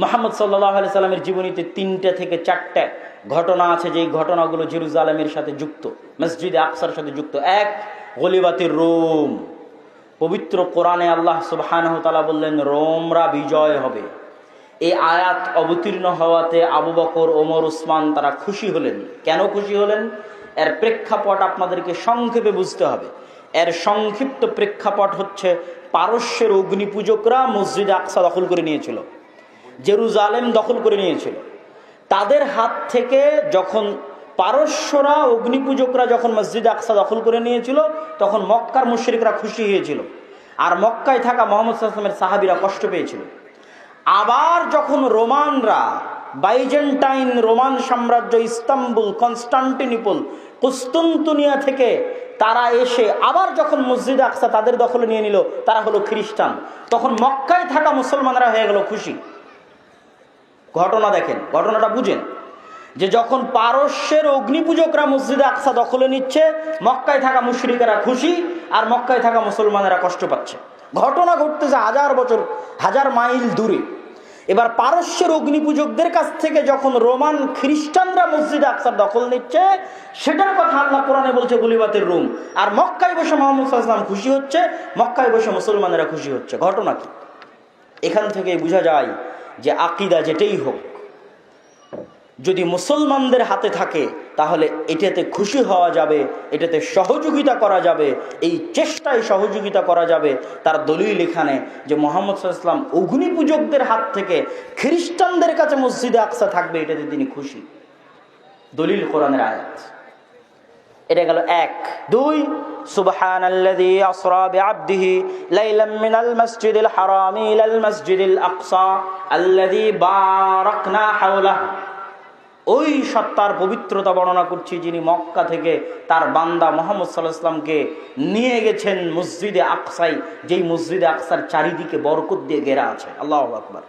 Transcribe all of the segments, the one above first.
মোহাম্মদ সাল্লাহ আলি সাল্লামের জীবনীতে তিনটা থেকে চারটা ঘটনা আছে, যেই ঘটনাগুলো জেরুজালেমের সাথে যুক্ত, মসজিদে আকসার সাথে যুক্ত। এক, গলিবাতির রোম। পবিত্র কোরআনে আল্লাহ সুবহানাহু তাআলা বললেন, রোমরা বিজয় হবে। এই আয়াত অবতীর্ণ হওয়াতে আবু বকর, ওমর, উসমান তারা খুশি হলেন। কেন খুশি হলেন? এর প্রেক্ষাপট আপনাদেরকে সংক্ষেপে বুঝতে হবে। এর সংক্ষিপ্ত প্রেক্ষাপট হচ্ছে, পারস্যের অগ্নিপূজকরা মসজিদে আকসা দখল করে নিয়েছিল। জেরুজালেম দখল করে নিয়েছিল। তাদের হাত থেকে যখন পারস্যরা, অগ্নিপূজকরা যখন মসজিদ আকসা দখল করে নিয়েছিল, তখন মক্কার মুশ্রিকরা খুশি হয়েছিল। আর মক্কায় থাকা মোহাম্মদ সাল্লামের সাহাবিরা কষ্ট পেয়েছিল। আবার যখন রোমানরা, বাইজেন্টাইন রোমান সাম্রাজ্য ইস্তাম্বুল, কনস্টান্টিনিপল কুস্তুন্তুনিয়া থেকে তারা এসে আবার যখন মসজিদ আকসা তাদের দখলে নিয়ে নিল, তারা হলো খ্রিস্টান। তখন মক্কায় থাকা মুসলমানরা হয়ে গেল খুশি। ঘটনা দেখেন, ঘটনাটা বুঝেন। যে যখন পারস্যের অগ্নিপূজকরা মসজিদে আকসা দখলে নিচ্ছে, মক্কায় থাকা মুশরিকেরা খুশি আর মক্কায় থাকা মুসলমানেরা কষ্ট পাচ্ছে। ঘটনা ঘটতেছে হাজার বছর, হাজার মাইল দূরে। এবার পারস্যের অগ্নিপূজকদের কাছ থেকে যখন রোমান খ্রিস্টানরা মসজিদে আকসার দখল নিচ্ছে, সেটার কথা আল্লাহ কোরআনে বলছে, গুলিবাতের রুম। আর মক্কায় বসে মোহাম্মদ সাল্লাম খুশি হচ্ছে, মক্কায় বসে মুসলমানেরা খুশি হচ্ছে। ঘটনা কি? এখান থেকে বোঝা যায় যে আকিদা যেটাই হোক, যদি মুসলমানদের হাতে থাকে, তাহলে এটাতে খুশি হওয়া যাবে, এটাতে সহযোগিতা করা যাবে, এই চেষ্টায় সহযোগিতা করা যাবে। তার দলিল এখানে যে মোহাম্মদ সাল্লাম অগ্নি পূজকদের হাত থেকে খ্রিস্টানদের কাছে মসজিদে আকসা থাকবে, এটাতে তিনি খুশি। দলিল কোরআনের আয়াত। এটা গেল এক। দুই সুবহান আল্লাযী আসরা বিআবদিহি লাইলাম মিনাল মাসজিদিল হারামি ইলাল মাসজিদিল আকসা আল্লাযী বারাকনা হাওলাহু। ওই সত্তার পবিত্রতা বর্ণনা করছি যিনি মক্কা থেকে তার বান্দা মোহাম্মদ সাল্লাহ ইসলামকে নিয়ে গেছেন মসজিদে আকসাই যেই মসজিদে আকসার চারিদিকে বরকত দিয়ে ঘেরা আছে। আল্লাহ আকবার।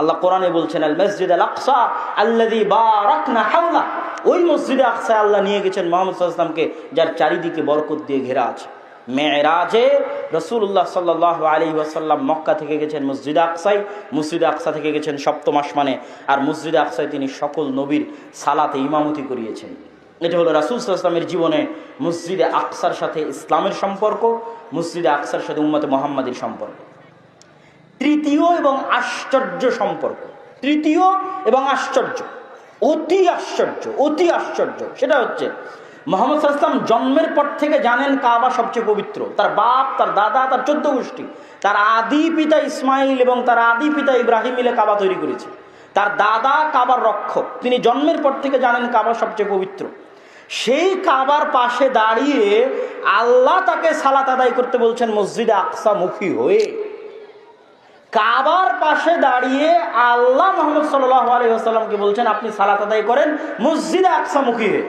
আল্লাহ কোরআনে বলছেন, আল মসজিদ আল আকসা আল্লাদি বারাকনা হাওলা ওই মসজিদে আকসায় আল্লাহ নিয়ে গেছেন মোহাম্মদ সাল্লাহ ইসলামকে যার চারিদিকে বরকত দিয়ে ঘেরা আছে। মেয়েরাজে রসুল্লাহ সাল্লাহ আলী ওয়াসাল্লাম মক্কা থেকে গেছেন, মসজিদে আকসাই মসজিদে আকসা থেকে গেছেন সপ্তম আসমানে, আর মসজিদে আকসায় তিনি সকল নবীর সালাতে ইমামতি করিয়েছেন। এটা হলো রাসুল ইসলামের জীবনে মসজিদে আকসার সাথে ইসলামের সম্পর্ক, মসজিদে আকসার সাথে উম্মতে মোহাম্মদের সম্পর্ক। তৃতীয় এবং আশ্চর্য সম্পর্ক। তৃতীয় এবং আশ্চর্য। অতি আশ্চর্য অতি আশ্চর্য। সেটা হচ্ছে, মোহাম্মদ সাল্লাম জন্মের পর থেকে জানেন কাবা সবচেয়ে পবিত্র। তার বাপ, তার দাদা, তার চোদ্দ গোষ্ঠী, তার আদি পিতা ইসমাইল এবং তার আদি পিতা ইব্রাহিম মিলে কাবা তৈরি করেছে। তার দাদা কাবার রক্ষক, তিনি জন্মের পর থেকে জানেন কাবা সবচেয়ে পবিত্র। সেই কাবার পাশে দাঁড়িয়ে আল্লাহ তাকে সালাত আদায় করতে বলছেন মসজিদে আকসা মুখী হয়ে। কাবার পাশে দাঁড়িয়ে আল্লাহ মোহাম্মদ সাল্লাহ আলহিহাস্লামকে বলছেন, আপনি সালাত আদায় করেন মসজিদে আকসামুখী হয়ে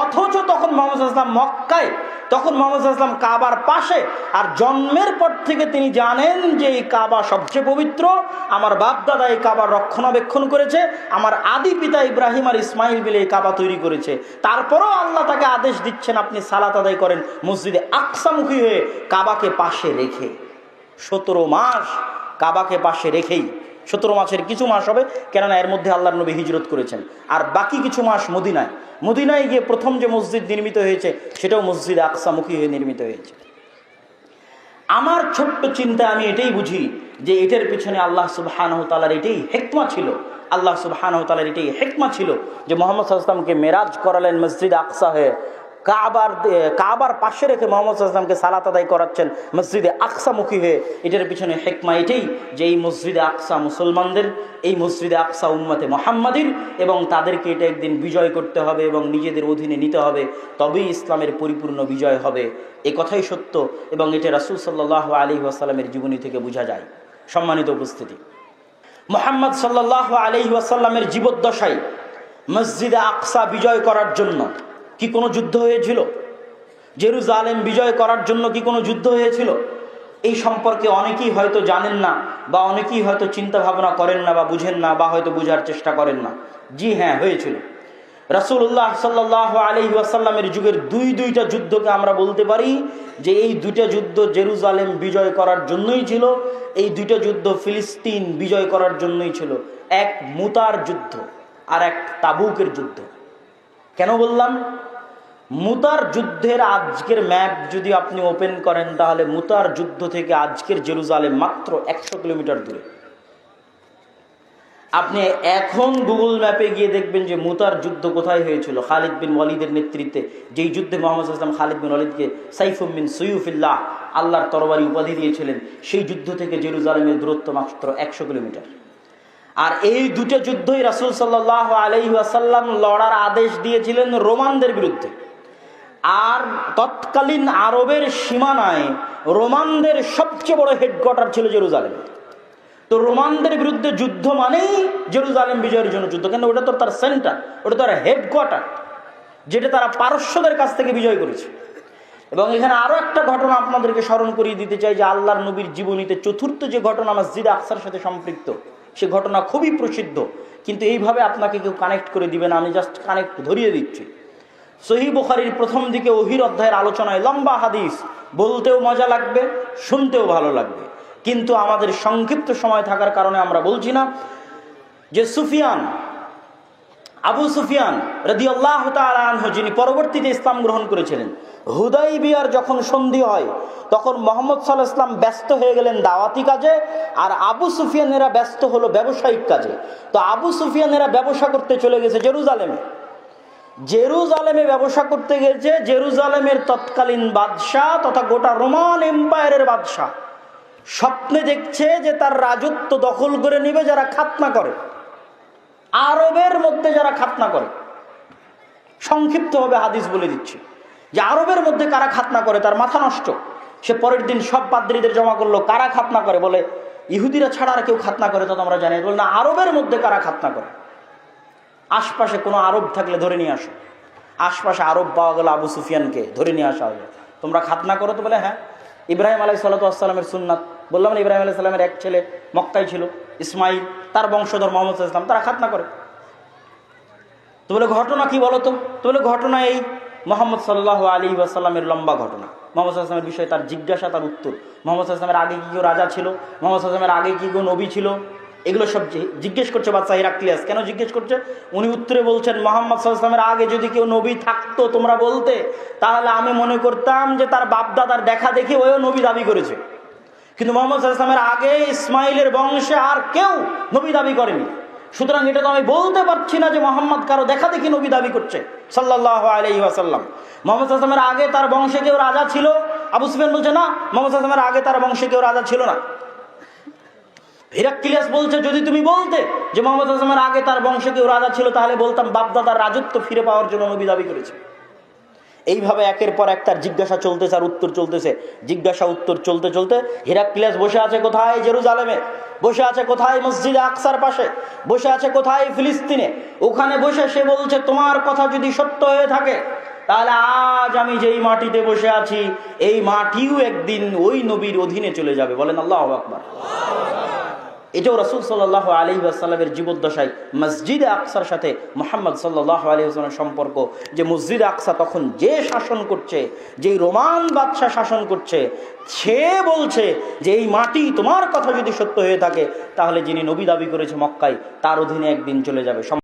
অথচ তখন মোহাম্মদ আসলাম মক্কায়, তখন মোহাম্মদ আসলাম কাবার পাশে, আর জন্মের পর থেকে তিনি জানেন যে এই কাবা সবচেয়ে পবিত্র। আমার বাপদাদা এই কাবার রক্ষণাবেক্ষণ করেছে, আমার আদি পিতা ইব্রাহিম আর ইসমাইল বিলে এই কাবা তৈরি করেছে। তারপরেও আল্লাহ তাকে আদেশ দিচ্ছেন, আপনি সালাত আদায় করেন মসজিদে আকসামুখী হয়ে কাবাকে পাশে রেখে। সতেরো মাস কাবাকে পাশে রেখেই সতেরো মাসের কিছু মাস হবে, কেননা এর মধ্যে আল্লাহর নবী হিজরত করেছেন। আর বাকি কিছু মাস মদিনায়। মদিনায় গিয়ে প্রথম যে মসজিদ নির্মিত হয়েছে, সেটাও মসজিদ আকসামুখী হয়ে নির্মিত হয়েছে। আমার ছোট্ট চিন্তা, আমি এটাই বুঝি যে এটার পিছনে আল্লাহ সুবহান তালার এটাই হেকমা ছিল। আল্লাহ সুবহান তালার এটাই হেকমা ছিল যে মোহাম্মদ সাল্লামকে মেরাজ করালেন মসজিদ আকসা হয়ে। কাবার কাবার পাশে রেখে মোহাম্মদ আসলামকে সালাত আদায় করাচ্ছেন মসজিদে আকসামুখী হয়ে। এটার পিছনে হেকমা এটাই যে এই মসজিদে আকসা মুসলমানদের, এই মসজিদে আকসা উম্মতে মোহাম্মদির এবং তাদেরকে এটা একদিন বিজয় করতে হবে এবং নিজেদের অধীনে নিতে হবে। তবেই ইসলামের পরিপূর্ণ বিজয় হবে। এ কথাই সত্য এবং এটা রাসুল সাল্লাহ আলী ওয়াসাল্লামের জীবনী থেকে বোঝা যায়। সম্মানিত উপস্থিতি। মোহাম্মদ সাল্লাহ আলি ওয়াসাল্লামের জীবদ্দশায় মসজিদে আকসা বিজয় করার জন্য কি কোনো যুদ্ধ হয়েছিল? জেরুজালেম বিজয় করার জন্য কি কোনো যুদ্ধ হয়েছিল? এই সম্পর্কে অনেকেই হয়তো জানেন না বা অনেকেই হয়তো চিন্তা ভাবনা করেন না বা বুঝেন না বা হয়তো বুঝার চেষ্টা করেন না। জি হ্যাঁ হয়েছিল। রাসুল্লাহ সাল্লাহ আলহি আসাল্লামের যুগের দুই দুইটা যুদ্ধকে আমরা বলতে পারি যে এই দুইটা যুদ্ধ জেরুজালেম বিজয় করার জন্যই ছিল, এই দুইটা যুদ্ধ ফিলিস্তিন বিজয় করার জন্যই ছিল। এক মুতার যুদ্ধ আর এক তাবুকের যুদ্ধ। কেন বললাম? মুতার যুদ্ধের আজকের ম্যাপ যদি আপনি ওপেন করেন, তাহলে মুতার যুদ্ধ থেকে আজকের জেরুজালেম মাত্র একশো কিলোমিটার দূরে। আপনি এখন গুগল ম্যাপে গিয়ে দেখবেন যে মুতার যুদ্ধ কোথায় হয়েছিল। খালিদ বিন ওয়ালিদের নেতৃত্বে যেই যুদ্ধে মোহাম্মদ ইসলাম খালিদ বিন ওয়ালিদকে সাইফুম বিন সৈয়ফিল্লাহ, আল্লাহর তরবারি উপাধি দিয়েছিলেন, সেই যুদ্ধ থেকে জেরুজালেমের দূরত্ব মাত্র একশো কিলোমিটার। আর এই দুটো যুদ্ধই রাসুল সাল্লাহ আলহি আসাল্লাম লড়ার আদেশ দিয়েছিলেন রোমানদের বিরুদ্ধে। আর তৎকালীন আরবের সীমানায় রোমানদের সবচেয়ে বড় হেডকোয়ার্টার ছিল জেরুজালেম। তো রোমানদের বিরুদ্ধে যুদ্ধ মানেই জেরুজালেম বিজয়ের জন্য যুদ্ধ। কেন? ওটা তো তার সেন্টার ওটা তার হেডকোয়ার্টার যেটা তারা পারস্যদের কাছ থেকে বিজয় করেছে। এবং এখানে আরও একটা ঘটনা আপনাদেরকে স্মরণ করিয়ে দিতে চাই যে আল্লাহর নবীর জীবনীতে চতুর্থ যে ঘটনা মসজিদ আকসার সাথে সম্পৃক্ত সে ঘটনা খুবই প্রসিদ্ধ, কিন্তু এইভাবে আপনাকে কেউ কানেক্ট করে দিবে না, আমি জাস্ট কানেক্ট ধরিয়ে দিচ্ছি। সহি বুখারির প্রথম দিকে অহির অধ্যায়ের আলোচনায় লম্বা হাদিস, বলতেও মজা লাগবে, শুনতেও ভালো লাগবে। কিন্তু আমাদের সংক্ষিপ্ত সময় থাকার কারণে আমরা বলছি না যে সুফিয়ান আবু সুফিয়ান রদি আল্লাহ তালহ যিনি পরবর্তীতে ইসলাম গ্রহণ করেছিলেন হুদাই বিয়ার যখন সন্ধি হয়, তখন মোহাম্মদ সাল্লাহ ইসলাম ব্যস্ত হয়ে গেলেন দাওয়াতি কাজে, আর আবু সুফিয়ানেরা ব্যস্ত হলো ব্যবসায়িক কাজে। তো আবু সুফিয়ানেরা ব্যবসা করতে চলে গেছে জেরুজালেমে। জেরুজালেমে ব্যবসা করতে গেছে, জেরুজালেমের তৎকালীন বাদশাহ তথা গোটা রোমান এম্পায়ারের বাদশাহ। স্বপ্নে দেখছে যে তার রাজত্ব দখল করে নিবে যারা খাতনা করে। আরবের মধ্যে যারা খাতনা করে, সংক্ষিপ্তভাবে হাদিস বলে দিচ্ছে, যে আরবের মধ্যে কারা খাতনা করে তার মাথা নষ্ট। সে পরের দিন সব পাদ্রীদের জমা করল, কারা খাতনা করে? বলে, ইহুদিরা ছাড়া আর কেউ খাতনা করে তো আমরা জানি বল, না, আরবের মধ্যে কারা খাতনা করে? আশপাশে কোনো আরব থাকলে ধরে নিয়ে আসো। আশপাশে আরব পাওয়া গেল আবু সুফিয়ানকে, ধরে নিয়ে আসা হলো। তোমরা খাতনা করো তো বলে হ্যাঁ। ইব্রাহিম আলাই সাল্লাতামের সুন্নাত, বললাম না, ইব্রাহিম আলাই সাল্লামের এক ছেলে মক্কাই ছিল, ইসমাইল। তার বংশধর মোহাম্মদ ইসলাম তারা খাতনা করে। তো বলে, ঘটনা কি বলো তো? তো বলে, ঘটনা এই মোহাম্মদ সাল্লাহ আলী ওয়াসাল্লামের লম্বা ঘটনা। মোহাম্মদ আসলামের বিষয়ে তার জিজ্ঞাসা, তার উত্তর। মোহাম্মদ আসলামের আগে কি কেউ রাজা ছিল? মোহাম্মদ আসলামের আগে কি কেউ নবী ছিল? এগুলো সব জিজ্ঞেস করছে বাচ্চা হিরাক্লিয়াস। কেন জিজ্ঞেস করছে? উনি উত্তরে বলছেন, মোহাম্মদ সাল্লামের আগে যদি কেউ নবী থাকতো তোমরা বলতে, তাহলে আমি মনে করতাম যে তার বাপদাদার দেখা দেখে ওও নবী দাবি করেছে। কিন্তু মোহাম্মদ সাল্লামের আগে ইসমাইলের বংশে আর কেউ নবী দাবি করেনি। সুতরাং এটা তো আমি বলতে পারছি না যে মোহাম্মদ কারও দেখা দেখি নবী দাবি করছে সাল্লাহ আলহি আসাল্লাম মোহাম্মদ সাল্লামের আগে তার বংশে কেউ রাজা ছিল? আবু সুফিয়ান বলছে, না, মোহাম্মদ সাল্লামের আগে তার বংশে কেউ রাজা ছিল না। হিরাক্কিলিয়াস বলছে, যদি তুমি বলতে যে মোহাম্মদ আসলামের আগে তার বংশে কেউ রাজা ছিল, তাহলে বলতাম বাপদাদার রাজত্ব ফিরে পাওয়ার জন্য নবী দাবি করেছে। এইভাবে একের পর এক তার জিজ্ঞাসা চলতেছে আর উত্তর চলতেছে। জিজ্ঞাসা, উত্তর চলতে চলতে হিরাক্লিয়াস বসে আছে কোথায় জেরুজালেমে? বসে আছে কোথায় মসজিদে আকসার পাশে? বসে আছে কোথায় ফিলিস্তিনে? ওখানে বসে সে বলছে, তোমার কথা যদি সত্য হয়ে থাকে, তাহলে আজ আমি যেই মাটিতে বসে আছি, এই মাটিও একদিন ওই নবীর অধীনে চলে যাবে। বলেন আল্লাহ আকবার। এটাও রাসুল সাল্লাহ আলী আসাল্লামের জীবদ্দশায় মসজিদ আকসার সাথে মোহাম্মদ সাল্লাহ আলী আসলামের সম্পর্ক, যে মসজিদ আকসা তখন যে শাসন করছে যেই রোমান বাদশাহ শাসন করছে, সে বলছে যে এই মাটি তোমার কথা যদি সত্য হয়ে থাকে, তাহলে যিনি নবী দাবি করেছে মক্কায়, তার অধীনে একদিন চলে যাবে।